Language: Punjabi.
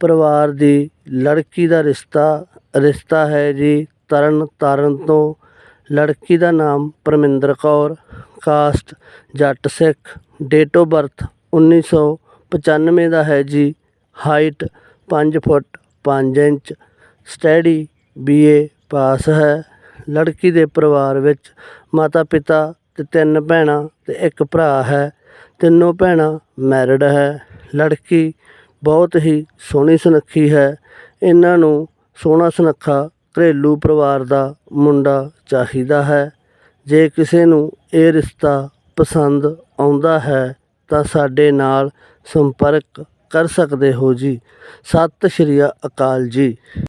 ਪਰਿਵਾਰ ਦੀ ਲੜਕੀ ਦਾ ਰਿਸ਼ਤਾ ਰਿਸ਼ਤਾ ਹੈ ਜੀ ਤਰਨ ਤਾਰਨ ਤੋਂ। ਲੜਕੀ ਦਾ ਨਾਮ Paraminder Kaur, caste Jatt Sikh date of birth 1995 ਦਾ ਹੈ ਜੀ height 5 foot 5 inch study BA pass ਹੈ। ਲੜਕੀ ਦੇ ਪਰਿਵਾਰ ਵਿੱਚ ਮਾਤਾ ਪਿਤਾ ਤੇ ਤਿੰਨ ਭੈਣਾਂ ਤੇ ਇੱਕ ਭਰਾ ਹੈ, ਤਿੰਨੋਂ ਭੈਣਾਂ ਮੈਰਿਡ ਹੈ। ਲੜਕੀ ਬਹੁਤ ਹੀ ਸੋਹਣੀ ਸੁਨੱਖੀ ਹੈ। ਇਹਨਾਂ ਨੂੰ ਸੋਹਣਾ ਸੁਨੱਖਾ ਘਰੇਲੂ ਪਰਿਵਾਰ ਦਾ ਮੁੰਡਾ ਚਾਹੀਦਾ ਹੈ। ਜੇ ਕਿਸੇ ਨੂੰ ਇਹ ਰਿਸ਼ਤਾ ਪਸੰਦ ਆਉਂਦਾ ਹੈ, ਤਾਂ ਸਾਡੇ ਨਾਲ ਸੰਪਰਕ ਕਰ ਸਕਦੇ ਹੋ ਜੀ। ਸਤਿ ਸ਼੍ਰੀ ਅਕਾਲ ਜੀ।